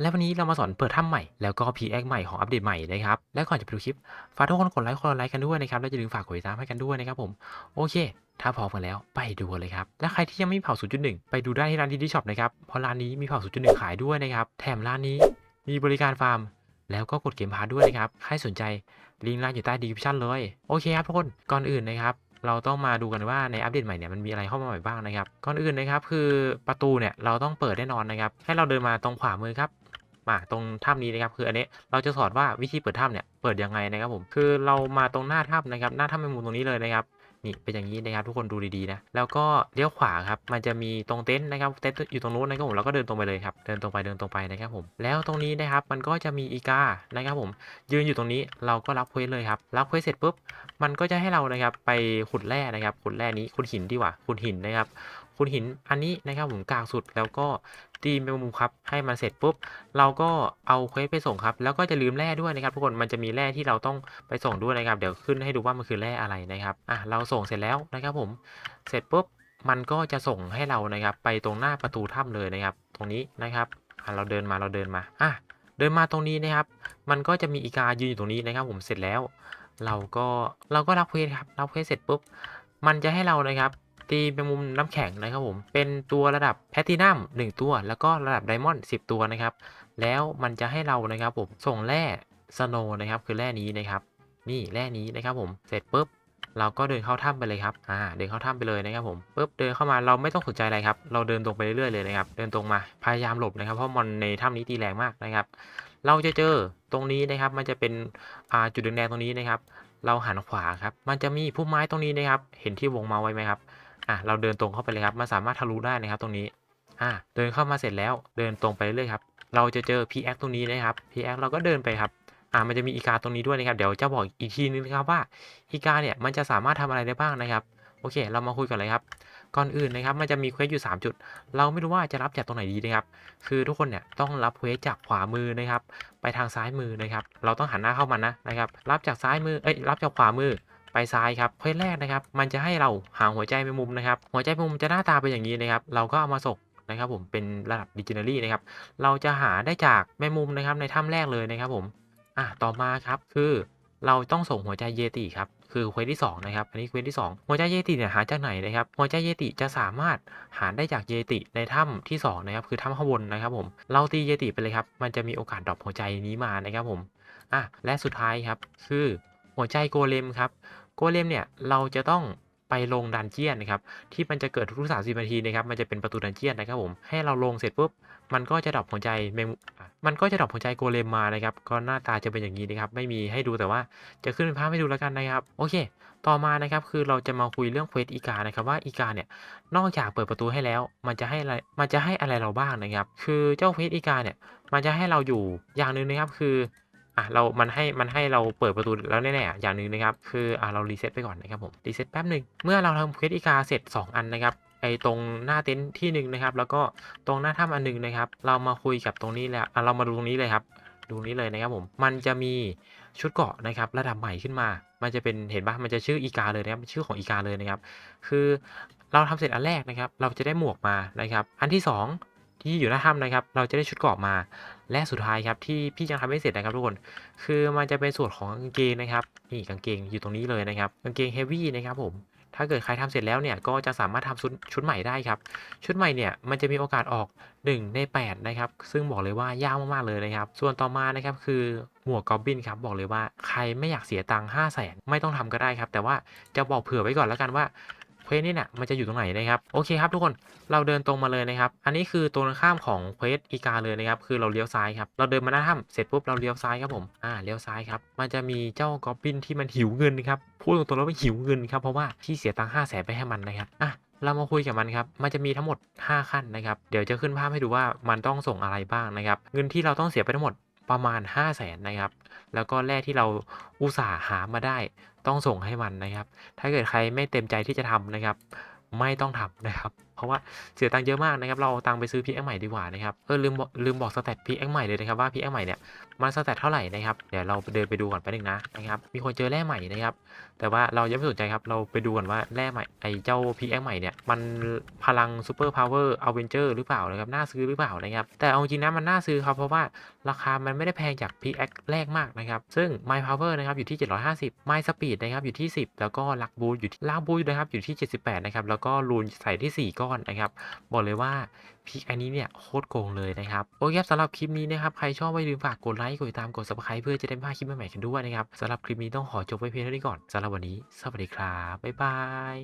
และวันนี้เรามาสอนเปิดถ้ำใหม่แล้วก็ PX ใหม่ของอัปเดตใหม่นะครับ และก่อนจะไปดูคลิป ฝากทุกคนกดไลค์กดไลค์กันด้วยนะครับ และอย่าลืมฝากกดติดตามให้กันด้วยนะครับผม โอเค ถ้าพร้อมกันแล้วไปดูกันเลยครับ และใครที่ยังไม่มีเผา 0.1 ไปดูได้ที่ร้านดีดีช็อปนะครับ เพราะร้านนี้มีเผา 0.1 ขายด้วยนะครับ แถมร้านนี้มีบริการฟาร์ม แล้วก็กดเกมพาร์ด้วยนะครับ ใครสนใจลิงก์ร้านอยู่ใต้ดีคริปชั่นเลย โอเคครับทุกคน ก่อนอื่นนะครับเราต้องมาดูกันว่าในอัปเดตใหม่เนี่ยมันมีอะไรเข้ามาใหม่บ้างนะครับก่อนอื่นนะครับคือประตูเนี่ยเราต้องเปิดแน่นอนนะครับให้เราเดินมาตรงขวามือครับ มาตรงถ้ำนี้นะครับคืออันนี้เราจะสอนว่าวิธีเปิดถ้ำเนี่ยเปิดยังไงนะครับผมคือเรามาตรงหน้าถ้ำนะครับหน้าถ้ำเป็นมุมตรงนี้เลยนะครับนี่เป็นอย่างนี้นะครับทุกคนดูดีๆนะแล้วก็เลี้ยวขวาครับมันจะมีตรงเต็นท์นะครับเต็นท์อยู่ตรงนู้นนะครับผมเราก็เดินตรงไปเลยครับเดินตรงไปเดินตรงไปนะครับผมแล้วตรงนี้นะครับมันก็จะมีอีกานะครับผมยืนอยู่ตรงนี้เราก็รับเควสเลยครับรับเควสเสร็จปุ๊บมันก็จะให้เรานะครับไปขุดแร่นะครับขุดแร่นี้ขุดหินดีกว่าขุดหินนะครับ ขุดหินอันนี้นะครับผมกลางสุดแล้วก็ตีแมงมุมครับให้มันเสร็จปุ๊บ เราก็เอาเควสไปส่งครับ แล้วก็จะลืมแร่ด้วยนะครับทุกคนมันจะมีแร่ที่เราต้องไปส่งด้วยนะครับ เดี๋ยวขึ้นให้ดูว่ามันคือแร่อะไรนะครับอะเราส่งเสร็จแล้วนะครับผมเสร็จปุ๊บมันก็จะส่งให้เรานะครับ ไปตรงหน้าประตูถ้ำเลยนะครับ ตรงนี้นะครับอะเราเดินมาเราเดินมาอะเดินมาตรงนี้นะครับ มันก็จะมีอีกายืนอยู่ตรงนี้นะครับผมเสร็จแล้ว เราก็เราก็รับเควสครับรับเควสเสร็จปุ๊บมันจะให้เรานะครับ ตีเป็นมุมน้ำแข็งนะครับผม เป็นตัวระดับแพลตินัม1ตัว แล้วก็ระดับไดมอนด์10 ตัวนะครับ แล้วมันจะให้เรานะครับผมส่งแร่สโนนะครับ คือแร่นี้นะครับ นี่แร่นี้นะครับผมเสร็จปุ๊บเราก็เดินเข้าถ้ำไปเลยครับ อ่า เดินเข้าถ้ำไปเลยนะครับผมปุ๊บ เดินเข้ามาเราไม่ต้องสนใจอะไรครับ เราเดินตรงไปเรื่อยๆเลยนะครับ เดินตรงมา พยายามหลบนะครับ เพราะมอนในถ้ำนี้ตีแรงมากนะครับ เราจะเจอตรงนี้นะครับ มันจะเป็น อ่า จุดแดงๆตรงนี้นะครับ เราหันขวาครับ มันจะมีพุ่มไม้ตรงนี้นะครับ เห็นที่วงมาไว้ไหมครับ อะเราเดินตรงเข้าไปเลยครับมันสามารถทะลุได้นะครับตรงนี้อ่าเดินเข้ามาเสร็จแล้วเดินตรงไปเรื่อยครับเราจะเจอ PX ตรงนี้นะครับ PX เราก็เดินไปครับอ่ามันจะมีอีกาตรงนี้ด้วยนะครับ เดี๋ยวจะบอกอีกทีนึงนะครับว่าอีกาเนี่ยมันจะสามารถทำอะไรได้บ้างนะครับ โอเค เรามาคุยกันเลยครับ ก่อนอื่นนะครับ มันจะมีเควสอยู่ 3 จุด เราไม่รู้ว่าจะรับจากตรงไหนดีนะครับ คือทุกคนเนี่ยต้องรับเควสจากขวามือนะครับ ไปทางซ้ายมือนะครับ เราต้องหันหน้าเข้ามันนะนะครับ รับจากซ้ายมือ เอ้ย รับจากขวามือ ไปซ้ายครับเควสแรกนะครับ มันจะให้เราหาหัวใจแมงมุมนะครับ หัวใจแมงมุมจะหน้าตาเป็นอย่างนี้นะครับ เราก็เอามาส่งนะครับผมเป็นระดับดิจิเนอรี่นะครับ เราจะหาได้จากแมงมุมนะครับในถ้ำแรกเลยนะครับผมอะต่อมาครับคือเราต้องส่งหัวใจเยติครับคือเควสที่2นะครับอันนี้เควสที่ 2 หัวใจเยติเนี่ยหาจากไหนนะครับหัวใจเยติจะสามารถหาได้จากเยติในถ้ำที่2นะครับคือถ้ำข้างบนนะครับผมเราตีเยติไปเลยครับมันจะมีโอกาสดรอปหัวใจนี้มานะครับผมอะและสุดท้ายครับคือหัวใจโกเลมครับ โกเลมเนี่ยเราจะต้องไปลงดันเจียนนะครับที่มันจะเกิดทุกๆสามสิบนาทีนะครับมันจะเป็นประตูดันเจียนนะครับผมให้เราลงเสร็จปุ๊บมันก็จะดรอปหัวใจแมงมุมอะมันก็จะดรอปหัวใจโกเลมมานะครับก็หน้าตาจะเป็นอย่างนี้นะครับไม่มีให้ดูแต่ว่าจะขึ้นเป็นภาพให้ดูแล้วกันนะครับโอเค ต่อมานะครับคือเราจะมาคุยเรื่องเควสอีกานะครับว่าอีกาเนี่ยนอกจากเปิดประตูให้แล้ว มันจะให้อะไรมันจะให้อะไรเราบ้างนะครับ คือเจ้าเควสอีกาเนี่ยมันจะให้เราอยู่อย่างหนึ่งนะครับคือ อะเรา มันให้ มันให้เราเปิดประตูแล้วแน่ๆอย่างหนึ่งนะครับ คืออะเรารีเซ็ตไปก่อนนะครับผม รีเซ็ตแป๊บหนึ่งเมื่อเราทำเควสอีกาเสร็จ 2 อันนะครับ ไอตรงหน้าเต็นท์ที่หนึ่งนะครับ แล้วก็ตรงหน้าถ้ำอันหนึ่งนะครับ เรามาคุยกับตรงนี้แล้วอะเรามาดูตรงนี้เลยครับ ดูนี้เลยนะครับผม มันจะมีชุดเกาะนะครับ ระดับใหม่ขึ้นมา มันจะเป็นเห็นปะมันจะชื่ออีกาเลยนะครับ ชื่อของอีกาเลยนะครับ คือเราทำเสร็จอันแรกนะครับ เราจะได้หมวกมานะครับ อันที่สอง ที่อยู่หน้าถ้ำนะครับ เราจะได้ชุดเกราะมา และสุดท้ายครับที่พี่ยังทำไม่เสร็จนะครับทุกคน คือมันจะเป็นส่วนของกางเกงนะครับนี่กางเกงอยู่ตรงนี้เลยนะครับกางเกงเฮฟวี่นะครับผมถ้าเกิดใครทำเสร็จแล้วเนี่ยก็จะสามารถทำชุดชุดใหม่ได้ครับ ชุดใหม่เนี่ยมันจะมีโอกาสออก 1 ใน 8 นะครับ ซึ่งบอกเลยว่ายากมากๆเลยนะครับ ส่วนต่อมานะครับคือหมวกกอบบินครับบอกเลยว่าใครไม่อยากเสียตังค์5 0 0แสนไม่ต้องทำก็ได้ครับ แต่ว่าจะบอกเผื่อไว้ก่อนแล้วกันว่า เควสนี่เนี่ยมันจะอยู่ตรงไหนนะครับโอเคครับทุกคนเราเดินตรงมาเลยนะครับ อันนี้คือตรงข้ามของเควสอีกาเลยนะครับคือเราเลี้ยวซ้ายครับเราเดินมาหน้าถ้ำเสร็จปุ๊บเราเลี้ยวซ้ายครับผมอ่าเลี้ยวซ้ายครับมันจะมีเจ้ากอบบินที่มันหิวเงินครับพูดตรงๆแล้วว่าหิวเงินครับเพราะว่าที่เสียตังค์ห้าแสนไปให้มันนะครับอะเรามาคุยกับมันครับ มันจะมีทั้งหมด 5 ขั้นนะครับ เดี๋ยวจะขึ้นภาพให้ดูว่ามันต้องส่งอะไรบ้างนะครับ เงินที่เราต้องเสียไปทั้งหมด ประมาณ 5 0 0แสนนะครับ แล้วก็แร่ที่เราอุตส่าห์หามาได้ต้องส่งให้มันนะครับ ถ้าเกิดใครไม่เต็มใจที่จะทำนะครับ ไม่ต้องทำนะครับเพราะว่าเสียตังค์เยอะมากนะครับ เราเอาตังค์ไปซื้อพีแอคใหม่ดีกว่านะครับ เออลืมบอกลืมบอกสเตตพีแอคใหม่เลยนะครับว่าพีแอคใหม่เนี่ยมันสเตตเท่าไหร่นะครับ เดี๋ยวเราเดินไปดูก่อนแป๊บนึงนะนะครับ มีคนเจอแร่ใหม่นะครับ แต่ว่าเรายังไม่สนใจครับ เราไปดูก่อนว่าแร่ใหม่ไอ้เจ้าพีแอคใหม่เนี่ยมันพลังซูเปอร์พาวเวอร์อเวนเจอร์หรือเปล่านะครับ น่าซื้อหรือเปล่านะครับ แต่เอาจริงนะมันน่าซื้อครับ เพราะว่าราคามันไม่ได้แพงจากพีแอคแรกมากนะครับ ซึ่ง My Power นะครับอยู่ที่ 750 My Speed นะครับอยู่ที่ 10 แล้วก็ลักบูอยู่ที่ลักบูนะครับอยู่ที่ 78นะครับแล้วก็รูนใส่ที่ 4ก้อนนะครับ บอกเลยว่าพีคอันนี้เนี่ยโคตรโกงเลยนะครับโอเคครับสำหรับคลิปนี้นะครับใครชอบไม่ลืมฝากกดไลค์กดติดตามกดซับสไครต์เพื่อจะได้ไม่พลาดคลิปใหม่ๆกันด้วยนะครับสำหรับคลิปนี้ต้องขอจบไว้เพียงเท่านี้ก่อนสำหรับวันนี้สวัสดีครับบ๊ายบาย